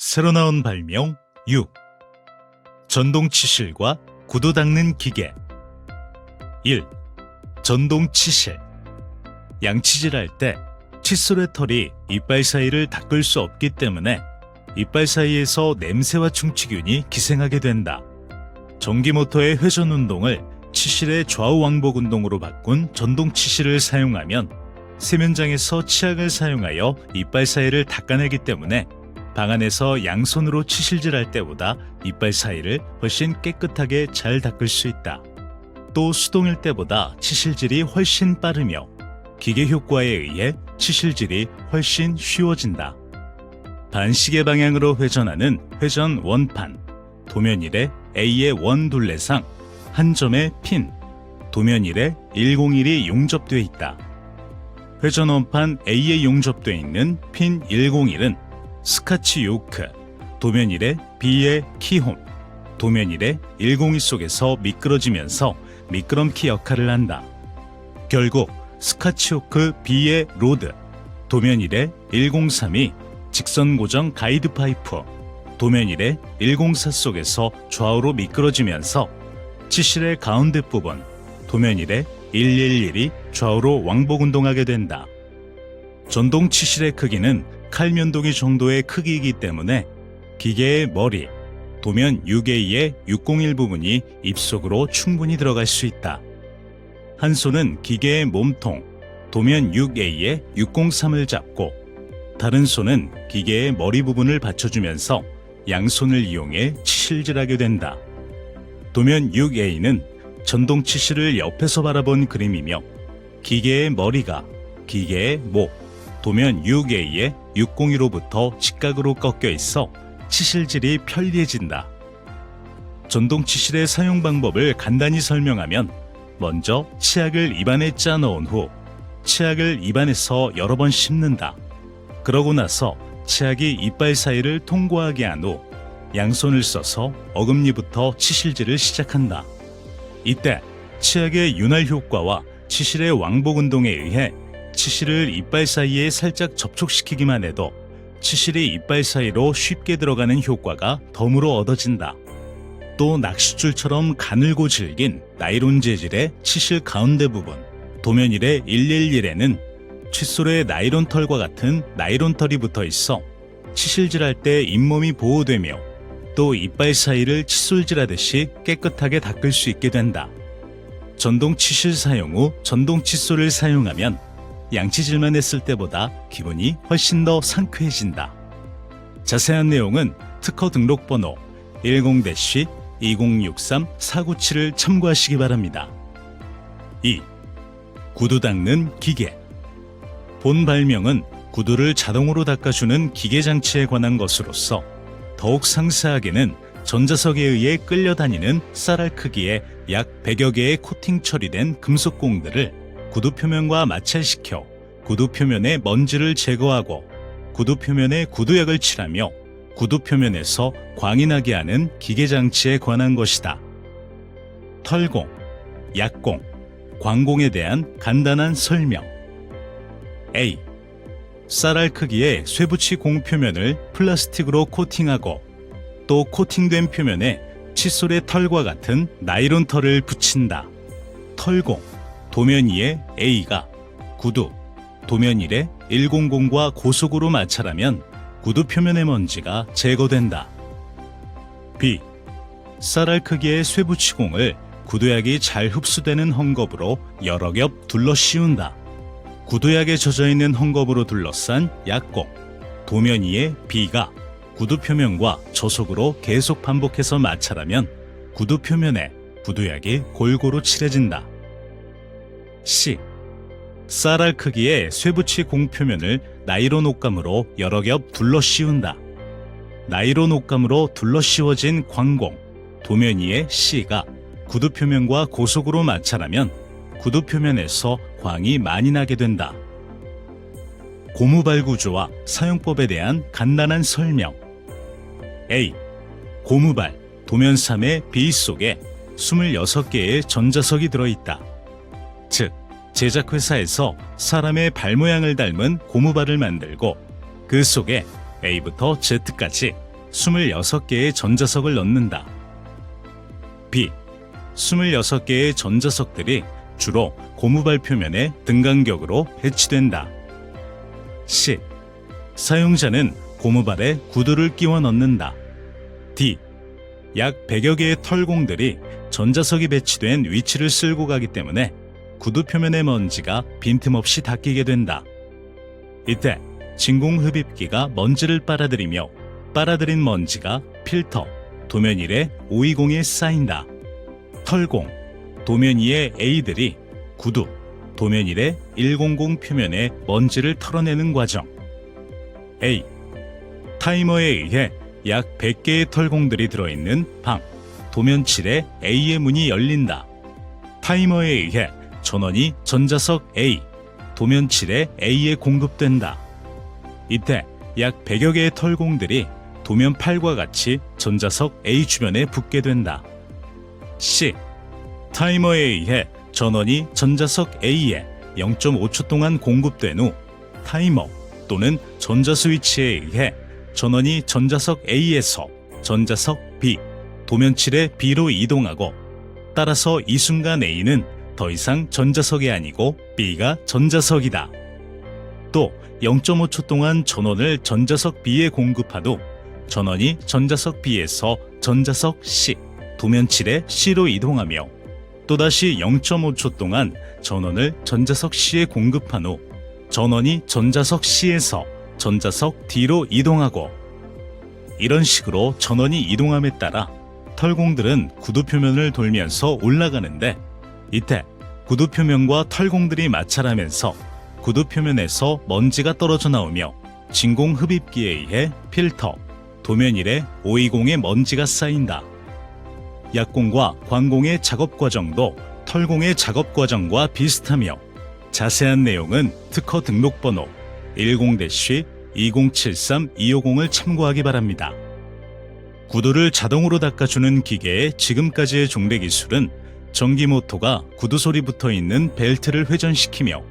새로 나온 발명 6. 전동 치실과 구두 닦는 기계 1. 전동 치실 양치질할 때 칫솔의 털이 이빨 사이를 닦을 수 없기 때문에 이빨 사이에서 냄새와 충치균이 기생하게 된다. 전기 모터의 회전 운동을 치실의 좌우 왕복 운동으로 바꾼 전동 치실을 사용하면 세면장에서 치약을 사용하여 이빨 사이를 닦아내기 때문에 방 안에서 양손으로 치실질할 때보다 이빨 사이를 훨씬 깨끗하게 잘 닦을 수 있다. 또 수동일 때보다 치실질이 훨씬 빠르며 기계 효과에 의해 치실질이 훨씬 쉬워진다. 반시계 방향으로 회전하는 회전 원판, 도면일에 A의 원 둘레상, 한 점의 핀, 도면일에 101이 용접돼 있다. 회전 원판 A에 용접돼 있는 핀 101은 스카치 요크, 도면일에 B의 키홈, 도면일에 102 속에서 미끄러지면서 미끄럼키 역할을 한다. 결국 스카치 요크 B의 로드, 도면일에 103이 직선 고정 가이드 파이프, 도면일에 104 속에서 좌우로 미끄러지면서 치실의 가운데 부분, 도면일에 111이 좌우로 왕복 운동하게 된다. 전동 치실의 크기는 칼면도기 정도의 크기이기 때문에 기계의 머리, 도면 6A의 601 부분이 입속으로 충분히 들어갈 수 있다. 한 손은 기계의 몸통, 도면 6A의 603을 잡고 다른 손은 기계의 머리 부분을 받쳐주면서 양손을 이용해 치실질하게 된다. 도면 6A는 전동 치실을 옆에서 바라본 그림이며 기계의 머리가 기계의 목, 도면 6A의 602로부터 직각으로 꺾여 있어 치실질이 편리해진다. 전동 치실의 사용 방법을 간단히 설명하면 먼저 치약을 입안에 짜 넣은 후 치약을 입안에서 여러 번 씹는다. 그러고 나서 치약이 이빨 사이를 통과하게 한 후 양손을 써서 어금니부터 치실질을 시작한다. 이때 치약의 윤활 효과와 치실의 왕복 운동에 의해 치실을 이빨 사이에 살짝 접촉시키기만 해도 치실이 이빨 사이로 쉽게 들어가는 효과가 덤으로 얻어진다. 또 낚싯줄처럼 가늘고 질긴 나이론 재질의 치실 가운데 부분, 도면일의 111에는 칫솔에 나이론 털과 같은 나이론 털이 붙어 있어 치실질할 때 잇몸이 보호되며 또 이빨 사이를 칫솔질하듯이 깨끗하게 닦을 수 있게 된다. 전동 치실 사용 후 전동 칫솔을 사용하면 양치질만 했을 때보다 기분이 훨씬 더 상쾌해진다. 자세한 내용은 특허 등록 번호 10-2063-497을 참고하시기 바랍니다. 2. 구두 닦는 기계 본 발명은 구두를 자동으로 닦아주는 기계 장치에 관한 것으로서 더욱 상세하게는 전자석에 의해 끌려다니는 쌀알 크기의 약 100여 개의 코팅 처리된 금속 공들을 구두 표면과 마찰시켜 구두 표면의 먼지를 제거하고 구두 표면에 구두약을 칠하며 구두 표면에서 광이 나게 하는 기계 장치에 관한 것이다. 털공, 약공, 광공에 대한 간단한 설명. A. 쌀알 크기의 쇠붙이 공 표면을 플라스틱으로 코팅하고 또 코팅된 표면에 칫솔의 털과 같은 나이론 털을 붙인다. 털공, 도면 2의 A가 구두, 도면 1의 100과 고속으로 마찰하면 구두 표면의 먼지가 제거된다. B. 쌀알 크기의 쇠붙이공을 구두약이 잘 흡수되는 헝겊으로 여러 겹 둘러 씌운다. 구두약에 젖어 있는 헝겊으로 둘러싼 약공, 도면 2의 B가 구두 표면과 저속으로 계속 반복해서 마찰하면 구두 표면에 구두약이 골고루 칠해진다. C. 쌀알 크기의 쇠붙이 공 표면을 나이론 옷감으로 여러 겹 둘러 씌운다. 나이론 옷감으로 둘러 씌워진 광공, 도면 위의 C가 구두 표면과 고속으로 마찰하면 구두 표면에서 광이 많이 나게 된다. 고무발 구조와 사용법에 대한 간단한 설명. A. 고무발, 도면 3의 B 속에 26개의 전자석이 들어있다. 즉, 제작회사에서 사람의 발 모양을 닮은 고무발을 만들고 그 속에 A부터 Z까지 26개의 전자석을 넣는다. B. 26개의 전자석들이 주로 고무발 표면에 등간격으로 배치된다. C. 사용자는 고무발에 구두를 끼워 넣는다. D. 약 100여 개의 털공들이 전자석이 배치된 위치를 쓸고 가기 때문에 구두 표면의 먼지가 빈틈없이 닦이게 된다. 이때 진공 흡입기가 먼지를 빨아들이며 빨아들인 먼지가 필터, 도면 1에 520에 쌓인다. 털공, 도면 2의 A들이 구두, 도면 1의 100 표면에 먼지를 털어내는 과정. A. 타이머에 의해 약 100개의 털공들이 들어있는 방, 도면 7의 A의 문이 열린다. 타이머에 의해 전원이 전자석 A, 도면 7의 A에 공급된다. 이때 약 100여 개의 털공들이 도면 8과 같이 전자석 A 주변에 붙게 된다. C. 타이머에 의해 전원이 전자석 A에 0.5초 동안 공급된 후 타이머 또는 전자 스위치에 의해 전원이 전자석 A에서 전자석 B, 도면 7의 B로 이동하고 따라서 이 순간 A는 더 이상 전자석이 아니고 B가 전자석이다. 또 0.5초 동안 전원을 전자석 B에 공급하도 전원이 전자석 B에서 전자석 C, 도면 7의 C로 이동하며 또다시 0.5초 동안 전원을 전자석 C에 공급한 후 전원이 전자석 C에서 전자석 D로 이동하고 이런 식으로 전원이 이동함에 따라 털공들은 구두 표면을 돌면서 올라가는데 이때 구두 표면과 털공들이 마찰하면서 구두 표면에서 먼지가 떨어져 나오며 진공 흡입기에 의해 필터, 도면 1에 520의 먼지가 쌓인다. 약공과 광공의 작업 과정도 털공의 작업 과정과 비슷하며 자세한 내용은 특허 등록번호 10-2073-250을 참고하기 바랍니다. 구두를 자동으로 닦아주는 기계의 지금까지의 종래 기술은 전기 모터가 구두솔이 붙어 있는 벨트를 회전시키며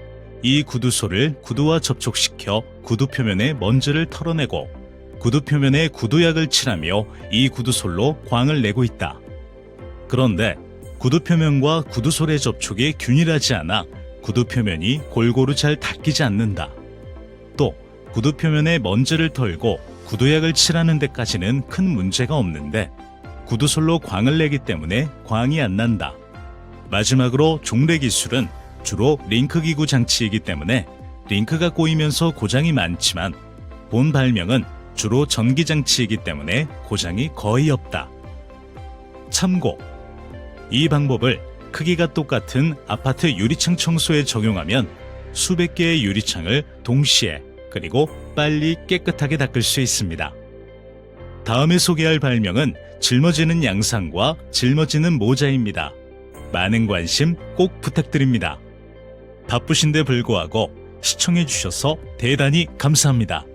이 구두솔을 구두와 접촉시켜 구두 표면의 먼지를 털어내고 구두 표면에 구두약을 칠하며 이 구두솔로 광을 내고 있다. 그런데 구두 표면과 구두솔의 접촉이 균일하지 않아 구두 표면이 골고루 잘 닦이지 않는다. 또 구두 표면에 먼지를 털고 구두약을 칠하는 데까지는 큰 문제가 없는데 구두솔로 광을 내기 때문에 광이 안 난다. 마지막으로 종래 기술은 주로 링크 기구 장치이기 때문에 링크가 꼬이면서 고장이 많지만 본 발명은 주로 전기 장치이기 때문에 고장이 거의 없다. 참고 이 방법을 크기가 똑같은 아파트 유리창 청소에 적용하면 수백 개의 유리창을 동시에 그리고 빨리 깨끗하게 닦을 수 있습니다. 다음에 소개할 발명은 짊어지는 양상과 짊어지는 모자입니다. 많은 관심 꼭 부탁드립니다. 바쁘신데 불구하고 시청해주셔서 대단히 감사합니다.